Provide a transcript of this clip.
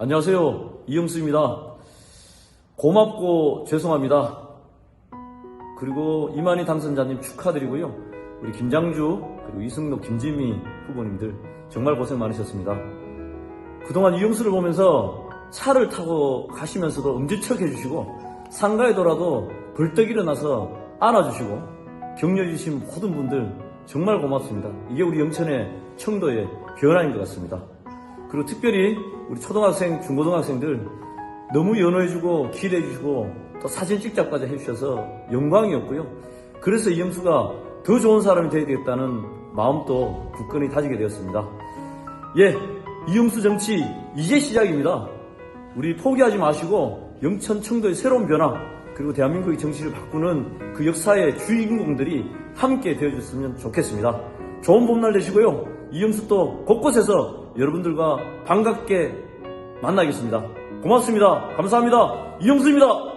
안녕하세요. 이영수입니다. 고맙고 죄송합니다. 그리고 이만희 당선자님 축하드리고요. 우리 김장주, 그리고 이승록, 김지미 후보님들 정말 고생 많으셨습니다. 그동안 이영수를 보면서 차를 타고 가시면서도 엄지척 해주시고 상가에 돌아도 벌떡 일어나서 안아주시고 격려해주신 모든 분들 정말 고맙습니다. 이게 우리 영천의 청도의 변화인 것 같습니다. 그리고 특별히 우리 초등학생, 중고등학생들 너무 연호해주고 기대해주시고 또 사진 찍자까지 해주셔서 영광이었고요. 그래서 이영수가 더 좋은 사람이 되야 되겠다는 마음도 굳건히 다지게 되었습니다. 예, 이영수 정치 이제 시작입니다. 우리 포기하지 마시고 영천 청도의 새로운 변화 그리고 대한민국의 정치를 바꾸는 그 역사의 주인공들이 함께 되어줬으면 좋겠습니다. 좋은 봄날 되시고요. 이영수 또 곳곳에서 여러분들과 반갑게 만나겠습니다. 고맙습니다. 감사합니다. 이영수입니다.